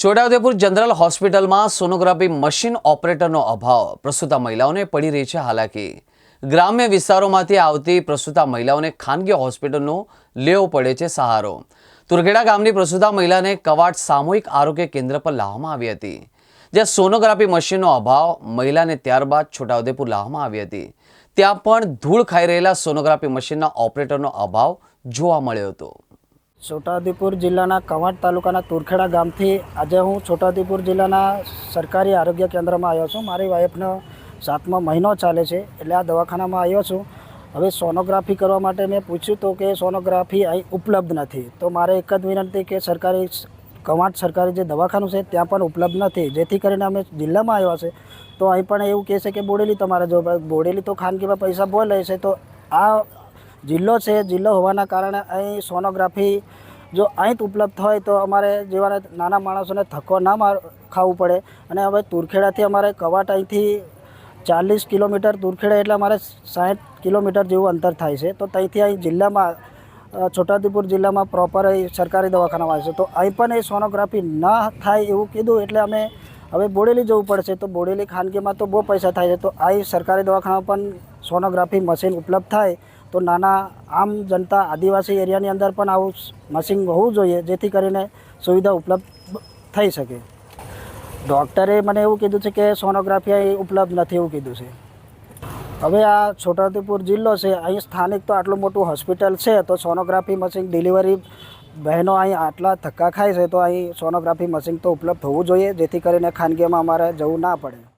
Chhota Udepur general હોસ્પિટલમાં sonography machine ઓપરેટરનો અભાવ. પ્રસૂતા મહિલાઓને પડી રહી છે હાલાકી. ગ્રામ્ય વિસ્તારોમાંથી આવતી પ્રસૂતા મહિલાઓને ખાનગી હોસ્પિટલનો લેવો પડે છે સહારો. તુરખેડા ગામની પ્રસૂતા મહિલાને કવાટ સામૂહિક આરોગ્ય કેન્દ્ર પર લાવવામાં આવી હતી. જ્યાં સોનોગ્રાફી મશીનનો અભાવ મહિલાને ત્યારબાદ છોટાઉદેપુર લાવવામાં આવી હતી. ત્યાં પણ ધૂળ ખાઈ રહેલા સોનોગ્રાફી મશીનના ઓપરેટરનો અભાવ જોવા મળ્યો હતો. છોટાઉદેપુર જિલ્લાના કવાંટ તાલુકાના તુરખેડા ગામથી આજે હું છોટાઉદેપુર જિલ્લાના સરકારી આરોગ્ય કેન્દ્રમાં આવ્યો છું. મારી વાઈફનો સાતમો મહિનો ચાલે છે એટલે આ દવાખાનામાં આવ્યો છું. હવે સોનોગ્રાફી કરવા માટે મેં પૂછ્યું તો કે સોનોગ્રાફી અહીં ઉપલબ્ધ નથી. તો મારે એક જ વિનંતી કે સરકારી કવાંટ સરકારી જે દવાખાનું છે ત્યાં પણ ઉપલબ્ધ નથી. જેથી કરીને અમે જિલ્લામાં આવ્યા છે. તો અહીં પણ એવું કહે છે કે બોડેલી તમારે જો બોડેલી તો ખાનગીમાં પૈસા બોલે છે. તો આ જિલ્લો છે, જિલ્લો હોવાના કારણે અહીં સોનોગ્રાફી જો અહીં ઉપલબ્ધ હોય તો અમારે જેવા નાના માણસોને થકો ના માર ખાવું પડે. અને હવે તુરખેડાથી અમારે કવાટ અહીંથી ચાલીસ કિલોમીટર તુરખેડા એટલે અમારે સાઠ કિલોમીટર જેવું અંતર થાય છે. તો ત્યાંથી અહીં જિલ્લામાં છોટાદીપુર જિલ્લામાં પ્રોપર એ સરકારી દવાખાનામાં આવે છે. તો અહીં પણ એ સોનોગ્રાફી ન થાય એવું કીધું એટલે અમે હવે બોડેલી જવું પડશે. તો બોડેલી ખાનગીમાં તો બહુ પૈસા થાય છે. તો અહીં સરકારી દવાખાનામાં પણ સોનોગ્રાફી મશીન ઉપલબ્ધ થાય. તો નાના આમ જનતા આદિવાસી એરિયાની અંદર પણ આવું મશીન હોવું જોઈએ, જેથી કરીને સુવિધા ઉપલબ્ધ થઈ શકે. ડૉક્ટરે મને એવું કીધું છે કે સોનોગ્રાફી અહીં ઉપલબ્ધ નથી એવું કીધું છે. હવે આ છોટાઉદેપુર જિલ્લો છે, અહીં સ્થાનિક તો આટલું મોટું હોસ્પિટલ છે, તો સોનોગ્રાફી મશીન ડિલિવરી બહેનો અહીં આટલા ધક્કા ખાય છે, તો અહીં સોનોગ્રાફી મશીન તો ઉપલબ્ધ હોવું જોઈએ, જેથી કરીને ખાનગીમાં અમારે જવું ના પડે.